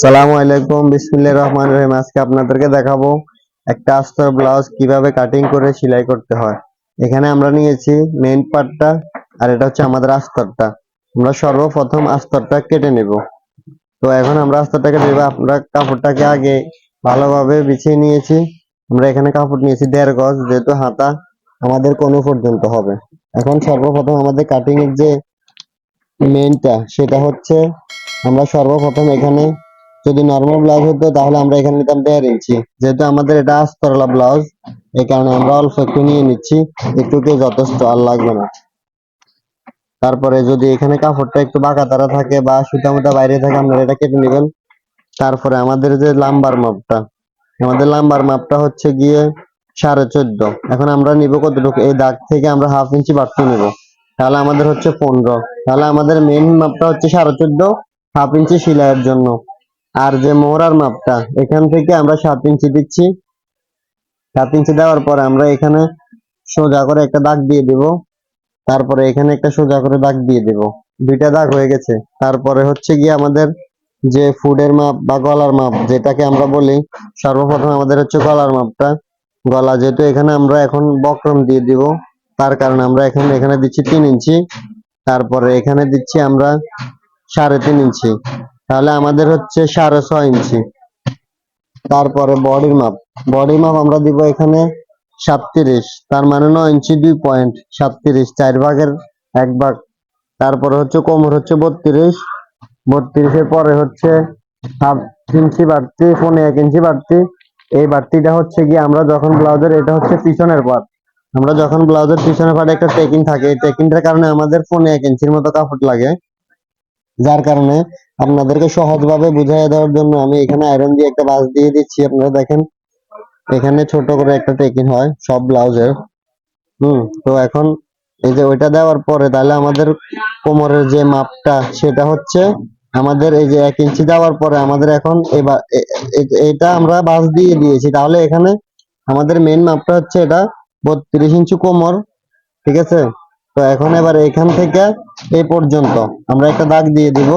সালামু আলাইকুম বিসমিল্লাহির রহমানির রহিম। আজকে আপনাদেরকে দেখাবো একটা আস্তর ব্লাউজ কীভাবে কাটিং করে সেলাই করতে হয়। এখানে আমরা নিয়েছি মেইন পার্টটা আর এটা হচ্ছে আমাদের আস্তরটা। আমরা সর্বপ্রথম আস্তরটা কেটে নেব। তো এখন আমরা আস্তরটাকে নেব আমরা কাপড়টাকে আগে ভালোভাবে বিছিয়ে নিয়েছি। আমরা এখানে কাপড় নিয়েছি দেড় গজ, যেহেতু হাতা আমাদের কোনো পর্যন্ত হবে। এখন সর্বপ্রথম আমাদের কাটিং এর যে মেইনটা সেটা হচ্ছে আমরা সর্বপ্রথম এখানে যদি নর্মাল ব্লাউজ হতো, তাহলে আমরা এখানে নিতাম দেড় ইঞ্চি যেহেতু আমাদের এটা আস্তরলা ব্লাউজ এই কারণে আমরা অল্প একটু নিয়ে নিচ্ছি। একটুতে যথেষ্ট আর লাগবে না। তারপরে যদি এখানে কাপড়টা একটু বাঁকা তারা থাকে বা সুতা মুটা বাইরে থাকে, আপনারা এটা কেটে নেবেন। তারপরে আমাদের যে লাম্বার মাপটা, আমাদের লাম্বার মাপটা হচ্ছে গিয়ে সাড়ে চোদ্দ। এখন আমরা নিব কতটুকু? এই দাগ থেকে আমরা হাফ ইঞ্চি বাড়তে নেব। তাহলে আমাদের হচ্ছে পনেরো। তাহলে আমাদের মেন মাপটা হচ্ছে সাড়ে চোদ্দ হাফ ইঞ্চি সেলাইয়ের জন্য। আর যে মোহরার মাপটা, এখান থেকে আমরা সাত ইঞ্চি দিচ্ছি। সাত ইঞ্চি দেওয়ার পরে আমরা এখানে সোজা করে একটা দাগ দিয়ে দেব। তারপরে এখানে একটা সোজা করে দাগ দিয়ে দেব। দুইটা দাগ হয়ে গেছে। তারপরে হচ্ছে গিয়ে আমাদের যে ফুডের মাপ বা গলার মাপ, যেটাকে আমরা বলি, সর্বপ্রথম আমাদের হচ্ছে গলার মাপটা। গলা যেহেতু এখানে আমরা এখন বক্রম দিয়ে দিব, তার কারণে আমরা এখানে এখানে দিচ্ছি তিন ইঞ্চি। তারপরে এখানে দিচ্ছি আমরা সাড়ে তিন ইঞ্চি। তাহলে আমাদের হচ্ছে সাড়ে ছয় ইঞ্চি। তারপরে বডির মাপ বডির মাপ আমরা দিব এখানে সাতত্রিশ। তার মানে নয় ইঞ্চি, দুই পয়েন্ট সাতত্রিশ। চার ভাগের এক ভাগ। তারপরে হচ্ছে কোমর হচ্ছে বত্রিশ। বত্রিশের পরে হচ্ছে হাফ ইঞ্চি বাড়তি, পনে এক ইঞ্চি বাড়তি। এই বাড়তিটা হচ্ছে কি আমরা যখন ব্লাউজের এটা হচ্ছে পিছনের পার্ট আমরা যখন ব্লাউজের পিছনের পার্টে একটা টেকিং থাকে, এই টেকিংটার কারণে আমাদের পনে এক ইঞ্চির মতো কাপড় লাগে। যার কারণে আপনাদেরকে সহজভাবে বুঝাই দেওয়ার জন্য আমি এখানে আয়রন দিয়ে একটা বাস দিয়ে দিচ্ছি, আপনারা দেখেন। এখানে ছোট করে একটা টেকিং হয়, সব ব্লাউজের। হুম, তো এখন এই যে ওইটা দেওয়ার পরে তাহলে আমাদের কোমরের যে মাপটা সেটা হচ্ছে আমাদের এই যে এক ইঞ্চি দেওয়ার পরে আমাদের এখন এটা আমরা বাস দিয়ে দিয়েছি। তাহলে এখানে আমাদের মেন মাপটা হচ্ছে এটা বত্রিশ ইঞ্চি কোমর, ঠিক আছে? তো এখন এবার এখান থেকে এই পর্যন্ত আমরা একটা দাগ দিয়ে দিব,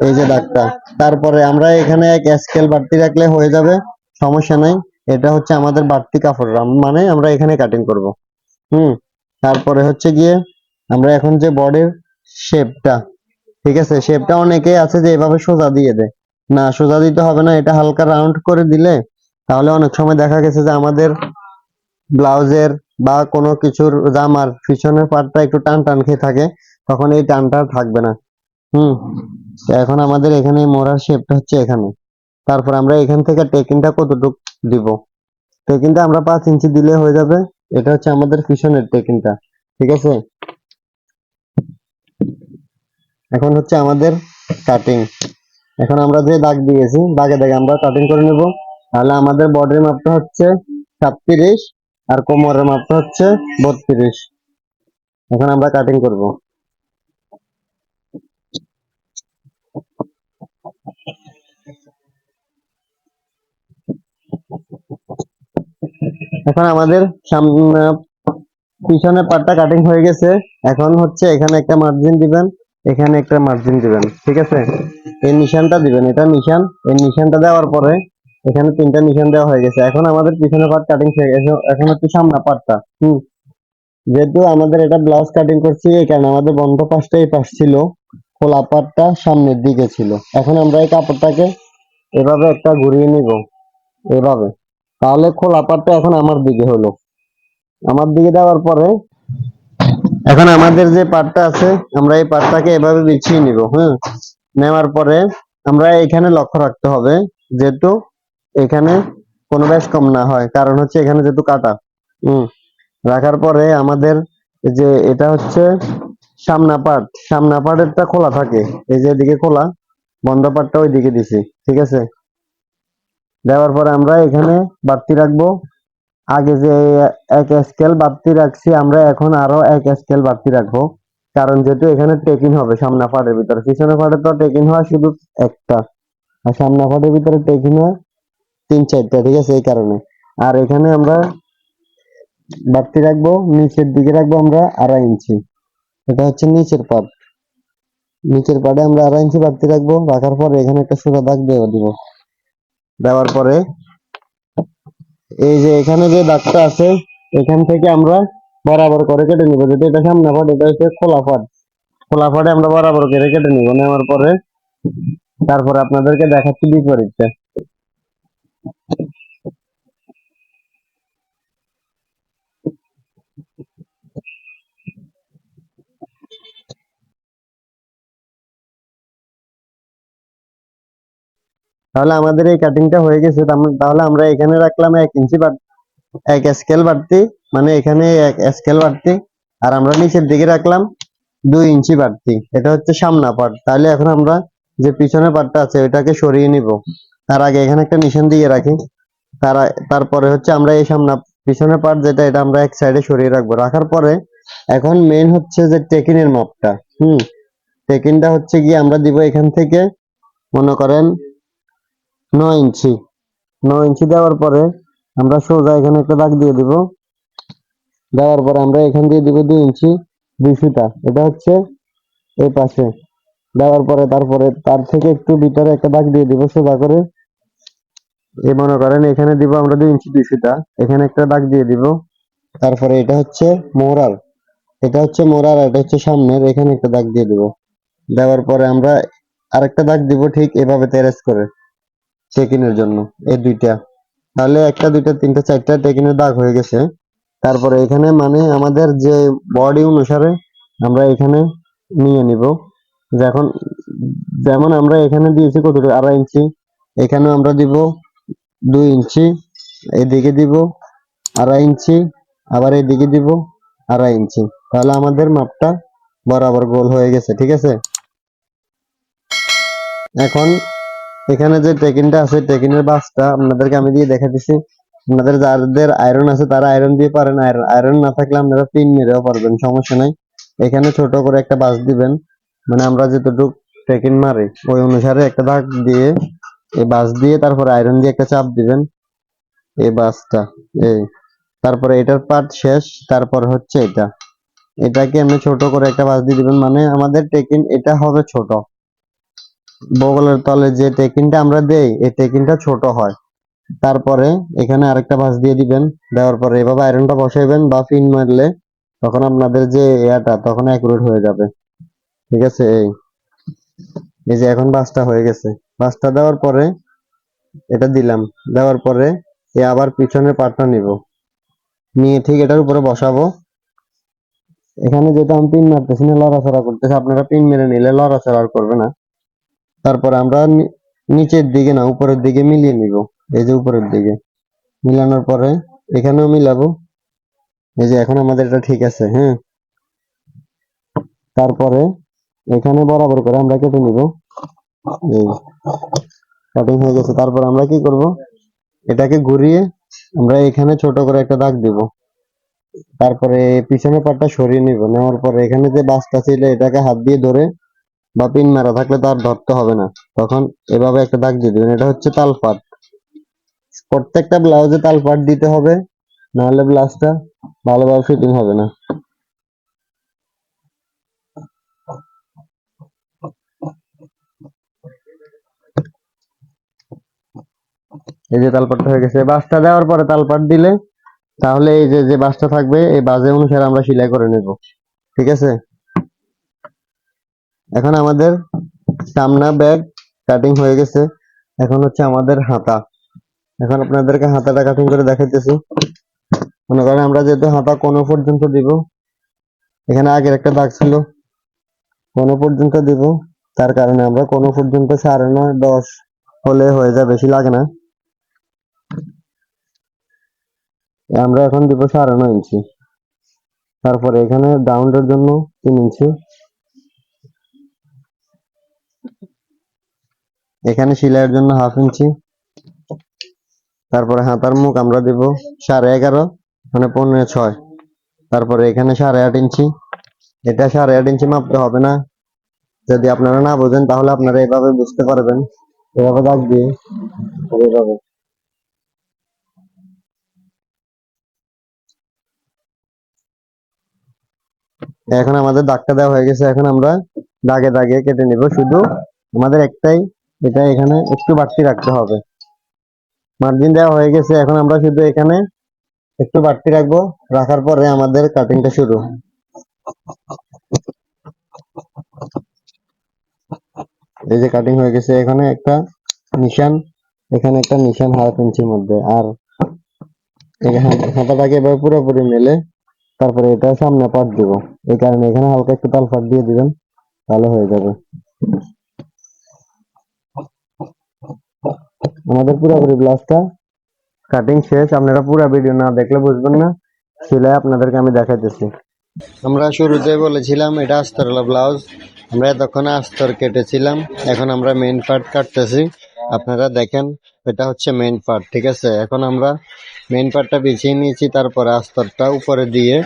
এই যে দাগটা। তারপরে আমরা এখানে এক স্কেল বাড়তি রাখলে হয়ে যাবে, সমস্যা নাই। এটা হচ্ছে আমাদের বাড়তি কাপড় মানে আমরা এখানে কাটিং করব। হুম, তারপরে হচ্ছে গিয়ে আমরা এখন যে বডির শেপটা ঠিক আছে? শেপটা অনেকেই আছে যে এভাবে সোজা দিয়ে দেয়। না, সোজা দিতে হবে না, এটা হালকা রাউন্ড করে দিলে তাহলে অনেক সময় দেখা গেছে যে আমাদের ব্লাউজের বা কোনো কিছুর জামার পিছনের পার্টটা একটু টান টান খেয়ে থাকে, তখন এই টানটা থাকবে না। হুম এখন আমাদের এখানে মোড়ার শেপটা হচ্ছে এখানে। তারপর আমরা এখান থেকে টেকিংটা কতটুক দিব? টেকিংটা আমরা পাঁচ ইঞ্চি দিলে হয়ে যাবে, এটা হচ্ছে আমাদের পিছনের টেকিংটা ঠিক আছে? এখন হচ্ছে আমাদের কাটিং এখন আমরা যে দাগ দিয়েছি, দাগে দাগে আমরা কাটিং করে নেব। তাহলে আমাদের বডির মাপটা হচ্ছে সাতত্রিশ আর কোমরের মাপটা হচ্ছে বত্রিশ। এখন আমরা কাটিং করব। এখন আমাদের সামনে, পিছনের পার্টটা কাটিং হয়ে গেছে। এখন হচ্ছে এখানে একটা মার্জিন দিবেন, এখানে একটা মার্জিন দিবেন, ঠিক আছে? এই নিশানটা দিবেন, এটা নিশান। এই নিশানটা দেওয়ার পরে এখানে তিনটা নিশান দেওয়া হয়ে গেছে। এখন আমাদের পিছনের পার্ট কাটিং হয়ে গেছে এখন হচ্ছে সামনে পার্টটা হুম। যেহেতু আমাদের এটা ব্লাউজ কাটিং করছি, এই কারণে আমাদের বন্ধ পাশটা এই পাশ ছিল। খোলা পার্টটা সামনের দিকে ছিল। এখন আমরা এই কাপড়টাকে এভাবে একটা ঘুরিয়ে নিব। এভাবে। তাহলে খোলা পার্টটা এখন আমার দিকে হলো। আমার দিকে দেওয়ার পরে এখন আমাদের যে পাটটা আছে, আমরা এই পাটটাকে এভাবে বিছিয়ে নিব। হ্যাঁ নেওয়ার পরে আমরা এখানে লক্ষ্য রাখতে হবে, যেহেতু এখানে কোনো ব্যাস কম না হয়। কারণ হচ্ছে এখানে যেহেতু কাটা। হুম। রাখার পরে আমাদের যে এটা হচ্ছে সামনা পাট সামনা পাটেরটা খোলা থাকে। এই যে এদিকে খোলা বন্ধ পাটটা ওই দিকে দিছি। ঠিক আছে? দেওয়ার পরে আমরা এখানে বাড়তি রাখব। আগে যে এক স্কেল বাড়তি রাখছি আমরা এখন আরও এক স্কেল বাড়তি রাখব। কারণ যেহেতু এখানে টেকিং হবে সামনা পাটের ভিতরে। পিছনে পাটে তো টেকিং হয় শুধু একটা। আর সামনা পাটের ভিতরে টেকিং হয় তিন চারটা, ঠিক আছে? এই কারণে। আর এখানে আমরা বাড়তি রাখব, নিচের দিকে রাখব আমরা আড়াই ইঞ্চি। এটা হচ্ছে নিচের পাট। নিচের পাটে আমরা আড়াই ইঞ্চি বাড়তি রাখব, রাখার পরে এখানে একটা সোজা দাগ দিয়ে দিব। দেওয়ার পরে এই যে এখানে যে দাগটা আছে, এখান থেকে আমরা বরাবর করে কেটে নিব। যদি এটা সামনে পাট, এটা হচ্ছে খোলা পাট। খোলা পাটে আমরা বরাবর করে কেটে নিব। নেওয়ার পরে তারপরে আপনাদেরকে দেখাচ্ছি বিপরীতটা। তাহলে আমাদের এই কাটিংটা হয়ে গেছে। তাহলে আমরা এখানে রাখলাম এক ইঞ্চি এক স্কেল বাড়তি মানে এখানে এক স্কেল বাড়তি, আর আমরা নিচের দিকে রাখলাম দুই ইঞ্চি বাড়তি। এটা হচ্ছে সামনা পাট তাহলে এখন আমরা যে পিছনে পাটটা আছে, ওইটাকে সরিয়ে নিব। তার আগে এখানে একটা নিশান দিয়ে রাখি। তার তারপরে হচ্ছে আমরা এই সামনা, পিছনের পাট যেটা, এটা আমরা এক সাইডে সরিয়ে রাখব। রাখার পরে এখন মেইন হচ্ছে যে টেকিনের মাপটা হুম? টেকিনটা হচ্ছে গিয়ে আমরা দিব এখান থেকে, মনে করেন নয় ইঞ্চি। নয় ইঞ্চি দেওয়ার পরে আমরা সোজা এখানে একটা দাগ দিয়ে দিব। দেওয়ার পরে আমরা এখান দিয়ে দিব দুই ইঞ্চি দুই সুতা এটা হচ্ছে এই পাশে। দেওয়ার পরে তারপরে তার থেকে একটু ভিতরে একটা দাগ দিয়ে দিব সোজা করে। এই মনে করেন এখানে দিব আমরা দুই ইঞ্চি দুই সুতা এখানে একটা দাগ দিয়ে দিব। তারপরে এটা হচ্ছে মোরাল এটা হচ্ছে মোরাল এটা হচ্ছে সামনের। এখানে একটা দাগ দিয়ে দিব। দেওয়ার পরে আমরা আরেকটা দাগ দিব ঠিক এভাবে তেরেস করে চেকিনের জন্য, এই দুইটা। তাহলে একটা, দুইটা, তিনটা, চারটা টেকিনের দাগ হয়ে গেছে। তারপরে এখানে মানে আমাদের যে বডি অনুসারে আমরা এখানে নিয়ে নিব। যখন, যেমন আমরা এখানে দিয়েছি কতটুকু? আড়াই ইঞ্চি। এখানে আমরা দিব দুই ইঞ্চি, এদিকে দিব আড়াই ইঞ্চি, আবার এদিকে দিব আড়াই ইঞ্চি। তাহলে আমাদের মাপটা বরাবর গোল হয়ে গেছে, ঠিক আছে? এখন এখানে যে টেকিনটা আছে, টেকিনের বাসটা আপনাদেরকে আমি দিয়ে দেখা দিছি আপনাদের যাদের আয়রন আছে, তারা আয়রন দিয়ে পারেন। আয়রন আয়রন না থাকলে আপনারা পিন মেরেও পারবেন, সমস্যা নাই। এখানে ছোট করে একটা বাস দিবেন। মানে আমরা যতটুকু টেকিন মারি, ওই অনুসারে একটা দাগ দিয়ে এই বাস দিয়ে তারপরে আয়রন দিয়ে একটা চাপ দিবেন। এই বাসটা, এই। তারপরে এটার পার্ট শেষ, তারপর হচ্ছে এটা। এটাকে এমনি ছোট করে একটা বাস দিয়ে দিবেন মানে আমাদের টেকিন, এটা হবে ছোট। বগলের তলে যে টেকিনটা আমরা দেই, এই টেকিনটা ছোট হয়। তারপরে এখানে আরেকটা ভাঁজ দিয়ে দিবেন। দেওয়ার পরে এভাবে আয়রনটা বসাইবেন বা পিন মারলে তখন আপনাদের যে ইয়াটা তখন অ্যাকুরেট হয়ে যাবে। ঠিক আছে, এই। এই যে এখন বাসটা হয়ে গেছে। বাসটা দেওয়ার পরে এটা দিলাম। দেওয়ার পরে এ আবার পিছনের পাটটা নিব। নিয়ে ঠিক এটার উপরে বসাবো। এখানে যেটা আমি পিন মারতেছি না, লড়াচড়া করতেছি, আপনারা পিন মেরে নিলে লড়াচড়া আর করবে না। তারপরে আমরা নিচের দিকে না, উপরের দিকে মিলিয়ে নিব। এই যে উপরের দিকে। মিলানোর পরে এখানেও মিলাবো। এই যে এখন আমাদের এটা ঠিক আছে হ্যাঁ। তারপরে এখানে বরাবর করে আমরা কেটে নিব। কাটিং হয়ে গেছে। তারপর আমরা কি করব? এটাকে ঘুরিয়ে আমরা এখানে ছোট করে একটা দাগ দিব। তারপরে পিছনের পাটটা সরিয়ে নিব। নেওয়ার পরে এখানে যে বাসটা ছিল, এটাকে হাত দিয়ে ধরে বা পিন মারা থাকলে তো আর ধরতে হবে না। তখন এভাবে একটা দাগ দিয়ে দিবেন। এটা হচ্ছে তালপাট প্রত্যেকটা ব্লাউজে তালপাট দিতে হবে, নাহলে ব্লাউজটা ভালোভাবে ফিটিং হবে না। এই যে তালপাটটা হয়ে গেছে। বাসটা দেওয়ার পরে তালপাট দিলে তাহলে এই যে যে বাসটা থাকবে, এই বাজে অনুসারে আমরা সেলাই করে নেব। ঠিক আছে? এখন আমাদের সামনা ব্যাগ কাটিং হয়ে গেছে। এখন হচ্ছে আমাদের হাতা। এখন আপনাদেরকে হাতাটা কাটিং করে দেখাইতেছি। মনে করেন আমরা যেহেতু হাতা কোনো পর্যন্ত দিব, এখানে আগের একটা দাগ ছিল, কোনো পর্যন্ত দিব, তার কারণে আমরা কোনো পর্যন্ত সাড়ে নয়, দশ হলে হয়ে যায় বেশি লাগে না। আমরা এখন দিব সাড়ে নয় ইঞ্চি। তারপরে এখানে ডাউনের জন্য তিন ইঞ্চি। এখানে সেলাইয়ের জন্য হাফ ইঞ্চি। তারপরে হাতার মুখ আমরা দিব সাড়ে এগারো মানে পনেরো ছয়। তারপরে এখানে সাড়ে আট ইঞ্চি। এটা সাড়ে আট ইঞ্চি মাপতে হবে না। যদি আপনারা না বোঝেন, তাহলে আপনারা এভাবে বুঝতে পারবেন। এভাবে দাগ দিয়ে। এভাবে। এখন আমাদের দাগটা দেওয়া হয়ে গেছে, এখন আমরা দাগে দাগে কেটে নিব। শুধু আমাদের একটাই, এটা এখানে একটু বাড়তি রাখতে হবে। মার্জিন দেওয়া হয়ে গেছে, এখন আমরা শুধু এখানে একটু বাড়তি রাখব। রাখার পরে আমাদের কাটিংটা শুরু। এই যে কাটিং হয়ে গেছে, এখানে একটা নিশান, এখানে একটা নিশান হাফ ইঞ্চির মধ্যে। আর এই হা- হাতাটাকে এবার পুরোপুরি মেলে। তারপরে এটা সামনে পাট দিব। এই কারণে এখানে হালকা একটু তাল ফাট দিয়ে দিবেন, তাহলে হয়ে যাবে। আমাদের পুরোপুরি ব্লাউজটা কাটিং শেষ। আপনারা পুরো ভিডিও না দেখলে বুঝবেন না। সেলাই আপনাদেরকে আমি দেখাইতেছি। আমরা শুরুতে বলেছিলাম, এটা আস্তরওয়ালা ব্লাউজ। আমরা এতক্ষণ আস্তর কেটেছিলাম, এখন আমরা মেইন পার্ট কাটতেছি। আপনারা দেখেন এটা হচ্ছে মেইন পার্ট ঠিক আছে? এখন আমরা মেইন পার্টটা বিছিয়ে নিয়েছি, তারপরে আস্তরটা উপরে দিয়ে,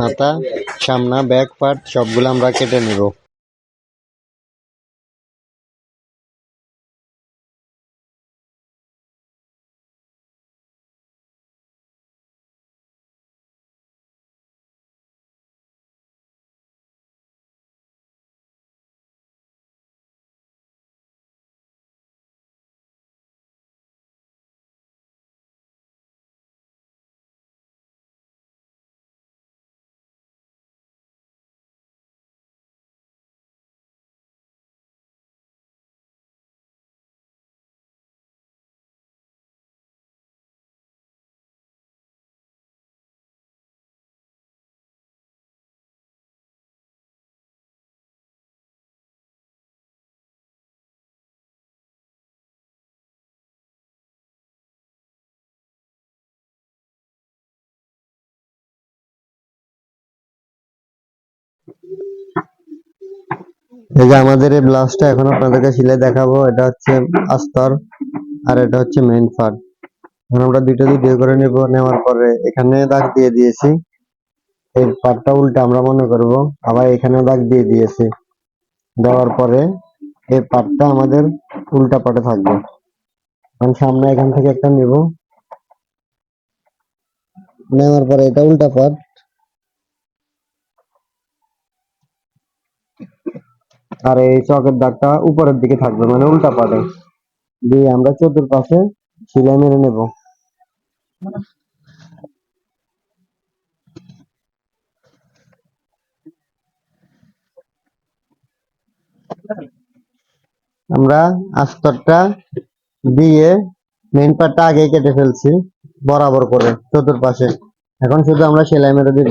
হাতা, সামনা ব্যাক পার্ট সবগুলো আমরা কেটে নেব। এই যে আমাদের এই ব্লাউজটা এখন আপনাদেরকে সিলাই দেখাবো, এটা হচ্ছে আস্তর আর এটা হচ্ছে মেইন পার্ট এখন আমরা দুইটা ভিডিও করে নেব, নেওয়ার পরে এখানে দাগ দিয়ে দিয়েছি। এই পার্টটা উল্টে আমরা মনে করব, আবার এখানে দাগ দিয়ে দিয়েছি। দেওয়ার পরে এই পার্টটা আমাদের উল্টা পাটে থাকবে। এখন সামনে এখান থেকে একটা নিব। নেওয়ার পরে এটা উল্টা পাট। আর এই চকের দাগটা উপরের দিকে থাকবে মানে উল্টা পাটে দিয়ে আমরা চতুর্পাশে সেলাই মেরে নেব। আমরা আস্তরটা দিয়ে মেইন পার্টটা আগে কেটে ফেলছি, বরাবর করে চতুর্পাশে এখন শুধু আমরা সেলাই মেরে দিব।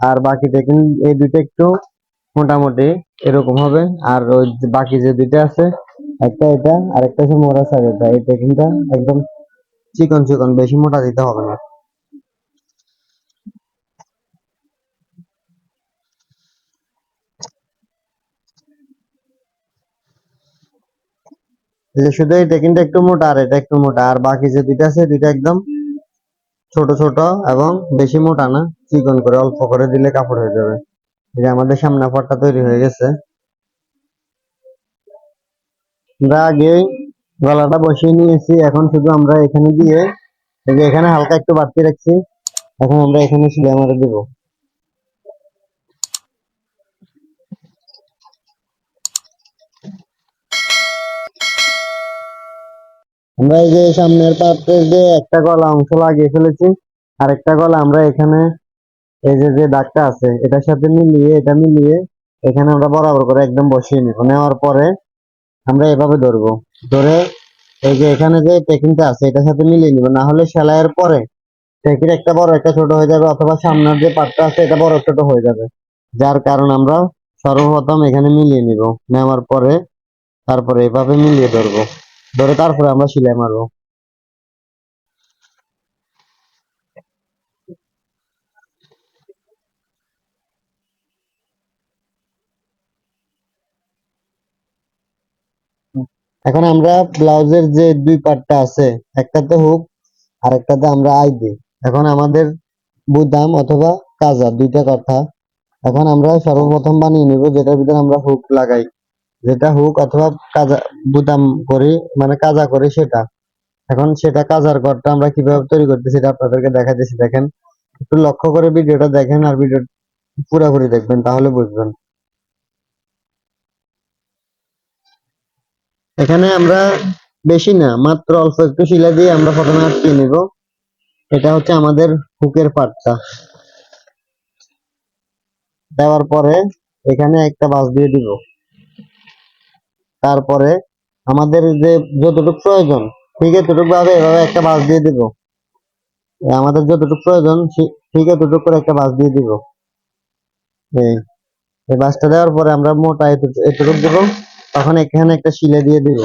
আর বাকি টেকিং এই দুইটা একটু মোটামুটি এরকম হবে। আর ওই বাকি যে দুইটা আছে, একটা এটা আর একটা হচ্ছে মোড়া সাইড এটা। টেকিংটা একদম চিকন চিকন, বেশি মোটা দিতে হবে না। শুধু এই টেকিংটা একটু মোটা আর এটা একটু মোটা। আর বাকি যে দুইটা আছে, দুইটা একদম ছোট ছোট এবং বেশি মোটা না, চিকন করে অল্প করে দিলে কাপড় হয়ে যাবে। যে আমাদের সামনে পাটটা তৈরি হয়ে গেছে। আমরা আগে গলাটা বসিয়ে নিয়েছি, এখন শুধু আমরা এখানে দিয়ে এখানে হালকা একটু বাড়তি রাখছি। এখন আমরা এখানে সিলে মারে দেব। আমরা এই যে সামনের পার্টে যে একটা গলা অংশ লাগিয়ে ফেলেছি আর একটা গলা আমরা এখানে এই যে যে দাগটা আছে, এটার সাথে মিলিয়ে, এটা মিলিয়ে এখানে আমরা বরাবর করে একদম বসিয়ে নিব। নেওয়ার পরে আমরা এভাবে ধরবো। ধরে এই যে এখানে যে টেকিংটা আছে, এটার সাথে মিলিয়ে নিব। না হলে সেলাইয়ের পরে টেকির একটা বড় একটা ছোট হয়ে যাবে, অথবা সামনের যে পাটটা আছে, এটা বড় ছোট হয়ে যাবে। যার কারণ আমরা সর্বপ্রথম এখানে মিলিয়ে নিব। নেওয়ার পরে তারপরে এভাবে মিলিয়ে ধরবো। ধরো তারপরে আমরা সিলাই মারবো। এখন আমরা ব্লাউজের যে দুই পার্টটা আছে, একটাতে হুক আর একটাতে আমরা আই দিই এখন আমাদের বুদাম অথবা কাজা, দুইটা কথা। এখন আমরা সর্বপ্রথম বানিয়ে নিব, যেটার ভিতরে আমরা হুক লাগাই। যেটা হুক অথবা কাজা বুদাম করি মানে কাজা করি সেটা। এখন সেটা কাজার ঘরটা আমরা কীভাবে তৈরি করতেছি সেটা আপনাদেরকে দেখাতেছি দেখেন। একটু লক্ষ্য করে ভিডিওটা দেখেন আর ভিডিও পুরোপুরি দেখবেন, তাহলে বুঝবেন। এখানে আমরা বেশি না, মাত্র অল্প একটু শিলা দিয়ে আমরা প্রথমে আটকে নিব। এটা হচ্ছে আমাদের হুকের পার্টটা দেওয়ার পরে এখানে একটা বাস দিয়ে দিব। তারপরে আমাদের যে যতটুকু প্রয়োজন, ঠিক এতটুকু ভাবে এভাবে একটা বাস দিয়ে দিব। আমাদের যতটুকু প্রয়োজন, ঠিক এতটুকু করে একটা বাস দিয়ে দিব। এই বাসটা দেওয়ার পরে আমরা মোটা এতটুকু দিব, তখন এখানে একটা শিলে দিয়ে দিব।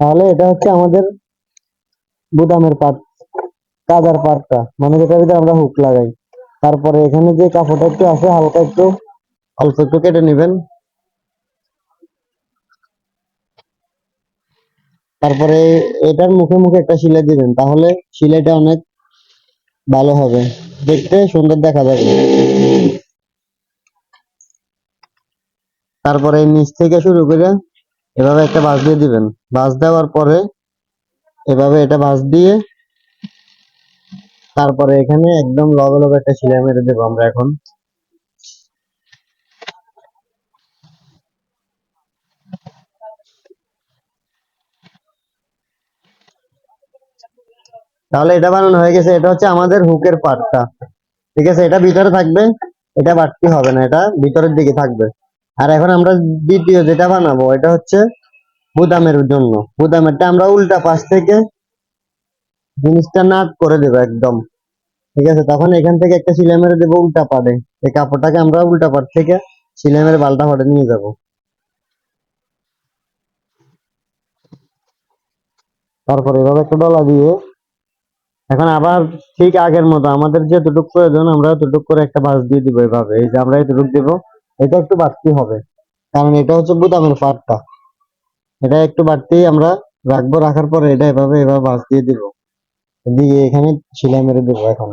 তাহলে এটা হচ্ছে আমাদের বুদামের পার্ট কাজার পার্টটা মানে যেটার ভিতরে আমরা হুক লাগাই। তারপরে এখানে যে কাপড়টা একটু আছে, হালকা একটু অল্প একটু কেটে নেবেন। তারপরে এটার মুখে মুখে একটা সিলাই দিবেন, তাহলে সিলাইটা অনেক ভালো হবে। দেখতে সুন্দর দেখা যাবে। তারপরে নিচ থেকে শুরু করে এভাবে একটা বাঁশ দিয়ে দিবেন। বাঁশ দেওয়ার পরে এভাবে এটা বাঁশ দিয়ে তারপরে এখানে একদম লবে লবে একটা সিলাই মেরে দেবো আমরা এখন। তাহলে এটা বানানো হয়ে গেছে, এটা হচ্ছে আমাদের হুকের পার্টটা ঠিক আছে, এটা ভিতরে থাকবে, এটা বাড়তি হবে না, এটা ভিতরের দিকে থাকবে। আর এখন আমরা দ্বিতীয় যেটা বানাবো, এটা হচ্ছে বুদামের জন্য। বুদামেরটা আমরা উল্টা পাশ থেকে জিনিসটা নাট করে দেবো একদম। ঠিক আছে, তখন এখান থেকে একটা সিলাই মেরে দেবো উল্টা পাড়ে। এই কাপড়টাকে আমরা উল্টা পাড় থেকে সিলাই মেরে পাল্টা পাড়ে নিয়ে যাব। তারপরে এভাবে একটা ডলা দিয়ে এখন আবার ঠিক আগের মতো, আমাদের যতটুকু প্রয়োজন, আমরা ততটুকু করে একটা বাস দিয়ে দিব এভাবে। এই যে আমরা এতটুকু দিব, এটা একটু বাড়তি হবে। কারণ এটা হচ্ছে বুদামের পাটটা এটা একটু বাড়তি আমরা রাখব, রাখার পরে এটা এভাবে এভাবে বাস দিয়ে দিব। দিয়ে এখানে সেলাই মেরে দেবো এখন।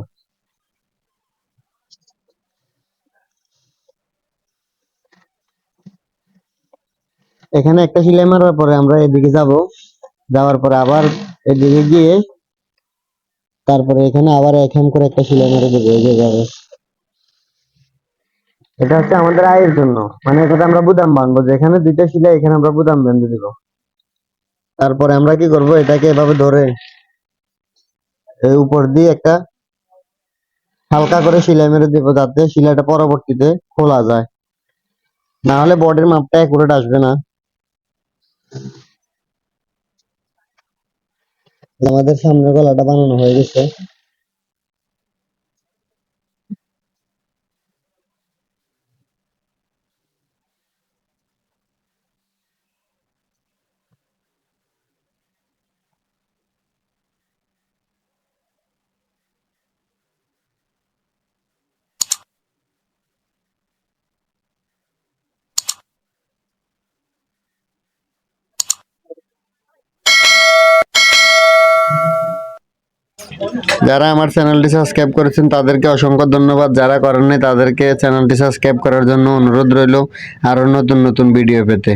এখানে একটা সেলাই মারার পরে আমরা এদিকে যাব। যাওয়ার পরে আবার এদিকে গিয়ে তারপরে এখানে আবার এক এখান করে একটা সেলাই মেরে দেবো এই যে এভাবে। এটা হচ্ছে আমাদের আয়ের জন্য। মানে এটাতে আমরা বুদাম বানবো যেখানে দুইটা সেলাই এখানে আমরা বুদাম বেঁধে দিব। তারপরে আমরা কি করব এটাকে এভাবে ধরে এই উপর দিয়ে একটা হালকা করে সেলাই মেরে দিব যাতে সেলাইটা পরবর্তীতে খোলা যায়। না হলে বডির মাপটা একুরেট আসবে না। আমাদের সামনের গলাটা বানানো হয়ে গেছে। যারা আমার চ্যানেলটি সাবস্ক্রাইব করেছেন, তাদেরকে অসংখ্য ধন্যবাদ। যারা করেননি, তাদেরকে চ্যানেলটি সাবস্ক্রাইব করার জন্য অনুরোধ রইল আরও নতুন নতুন ভিডিও পেতে।